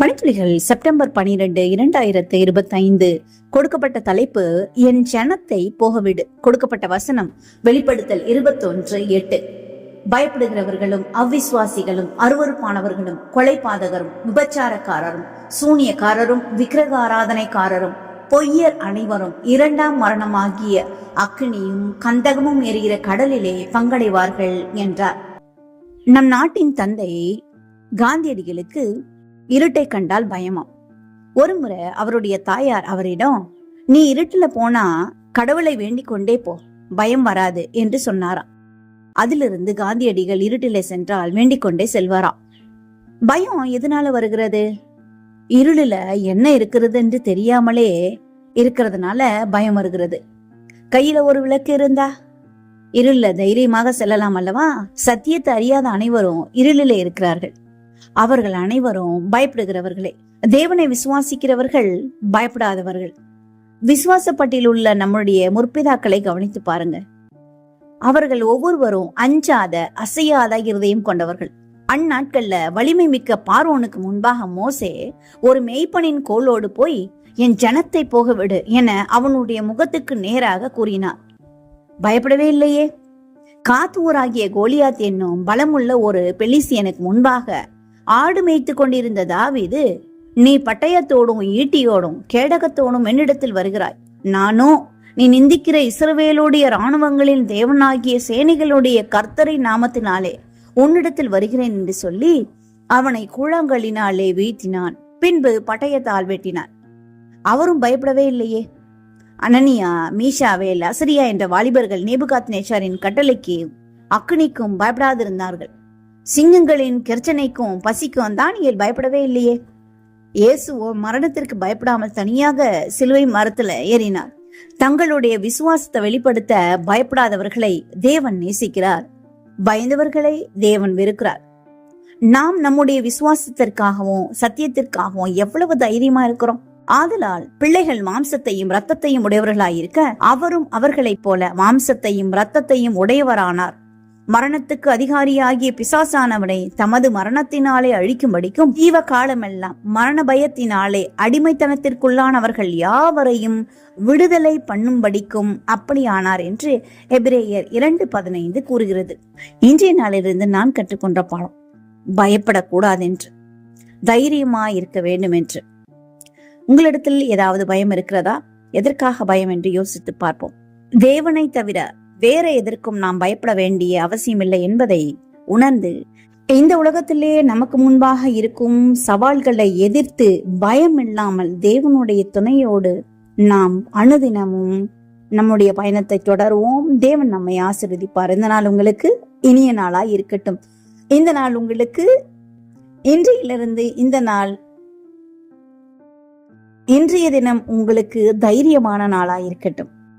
பணித்துளிகள் September பனிரெண்டு இரண்டாயிரத்து இருபத்தைந்து. கொடுக்கப்பட்ட தலைப்பு என் ஜனத்தை போகவிடு. கொடுக்கப்பட்ட வசனம் வெளிப்படுத்தல் இருபத்தொன்று எட்டு. பயப்படுகிறவர்களும் அவ்விசுவாசிகளும் அருவருப்பானவர்களும் கொலைபாதகரும் விபச்சாரக்காரரும் சூனியக்காரரும் விக்கிரகாராதனைக்காரரும் பொய்யர் அனைவரும் இரண்டாம் மரணமாகிய அக்கினியும் கந்தகமும் எரிகிற கடலிலே பங்கடைவார்கள் என்றார். நம் நாட்டின் தந்தை காந்தியடிகளுக்கு இருட்டை கண்டால் பயமாம் ஒருமுறை அவருடைய தாயார் அவரிடம் நீ இருட்டுல போனா கடவுளை வேண்டிக் கொண்டே போ பயம் வராது என்று சொன்னாராம். அதிலிருந்து காந்தியடிகள் இருட்டிலே சென்றால் வேண்டிக் கொண்டே செல்வாராம். பயம் எதனால வருகிறது? இருளில என்ன இருக்கிறது என்று தெரியாமலே இருக்கிறதுனால பயம் வருகிறது. கையில ஒரு விளக்கு இருந்தா? இருளில் தைரியமாக செல்லலாம் அல்லவா? சத்தியத்தை அறியாத அனைவரும் இருளிலே இருக்கிறார்கள். அவர்கள் அனைவரும் பயப்படுகிறவர்களே. தேவனை விசுவாசிக்கிறவர்கள் பயப்படாதவர்கள். விசுவாசப்பட்டியில் உள்ள நம்முடைய முற்பிதாக்களை கவனித்து பாருங்க அவர்கள் ஒவ்வொருவரும் அஞ்சாத அசையாத இருதயம் கொண்டவர்கள். அந்நாட்கள்ல வலிமை மிக்க பார்வோனுக்கு முன்பாக மோசே ஒரு மெய்ப்பனின் கோலோடு போய் என் ஜனத்தை போக விடு என அவனுடைய முகத்துக்கு நேராக கூறினார். பயப்படவே இல்லையே. காத்தூராகிய கோலியாத் என்னும் பலமுள்ள ஒரு பெலிசியனுக்கு முன்பாக ஆடு மேய்த்து கொண்டிருந்த தாவீது நீ பட்டயத்தோடும் ஈட்டியோடும் கேடகத்தோடும் என்னிடத்தில் வருகிறாய். நானோ நீ நிந்திக்கிற இஸ்ரவேலுடைய இராணுவங்களின் தேவனாகிய சேனைகளுடைய கர்த்தரை நாமத்தினாலே உன்னிடத்தில் வருகிறேன் என்று சொல்லி அவனை கூழாங்கல்லினாலே வீழ்த்தினான். பின்பு பட்டயத்தால் வெட்டினான். அவரும் பயப்படவே இல்லையே. அனனியா மீஷாவேல் அசரியா என்ற வாலிபர்கள் நேபுகாத் நேஷாரின் கட்டளைக்கு அக்னிக்கும் பயப்படாதிருந்தார்கள். சிங்கங்களின் கெர்ச்சனைக்கும் பசிக்கும் தானியல் பயப்படவே இல்லையே. இயேசுவோ மரணத்திற்கு பயப்படாமல் தனியாக சிலுவை மரத்துல ஏறினார். தங்களுடைய விசுவாசத்தை வெளிப்படுத்த பயப்படாதவர்களை தேவன் நேசிக்கிறார். பயந்தவர்களை தேவன் வெறுக்கிறார். நாம் நம்முடைய விசுவாசத்திற்காகவும் சத்தியத்திற்காகவும் எவ்வளவு தைரியமா இருக்கிறோம். ஆதலால் பிள்ளைகள் மாம்சத்தையும் ரத்தத்தையும் உடையவர்களாயிருக்க அவரும் அவர்களைப் போல மாம்சத்தையும் ரத்தத்தையும் உடையவரானார். மரணத்துக்கு அதிகாரியாகிய பிசாசானவனை தமது மரணத்தினாலே அழிக்கும்படிக்கும் ஜீவ காலமெல்லாம் மரண பயத்தினாலே அடிமைத்தனத்திற்குள்ளானவர்கள் யாவரையும் விடுதலை பண்ணும்படிக்கும் அப்படியானார் என்று எபிரேயர் இரண்டு பதினைந்து கூறுகிறது. இன்றைய நாளிலிருந்து நான் கற்றுக்கொண்ட பாடம் பயப்படக்கூடாது என்று தைரியமா இருக்க வேண்டும் என்று உங்களிடத்தில் ஏதாவது பயம் இருக்கிறதா? எதற்காக பயம் என்று யோசித்து பார்ப்போம். தேவனை தவிர வேற எதற்கும் நாம் பயப்பட வேண்டிய அவசியமில்லை என்பதை உணர்ந்து இந்த உலகத்திலே நமக்கு முன்பாக இருக்கும் சவால்களை எதிர்த்து பயம் இல்லாமல் தேவனுடைய துணையோடு நாம் அனுதினமும் நம்முடைய பயணத்தை தொடருவோம். தேவன் நம்மை ஆசிர்வதிப்பார். இந்த நாள் உங்களுக்கு இனிய நாளா இருக்கட்டும். இந்த நாள் உங்களுக்கு இன்றையிலிருந்து இந்த நாள் இன்றைய தினம் உங்களுக்கு தைரியமான நாளா இருக்கட்டும்.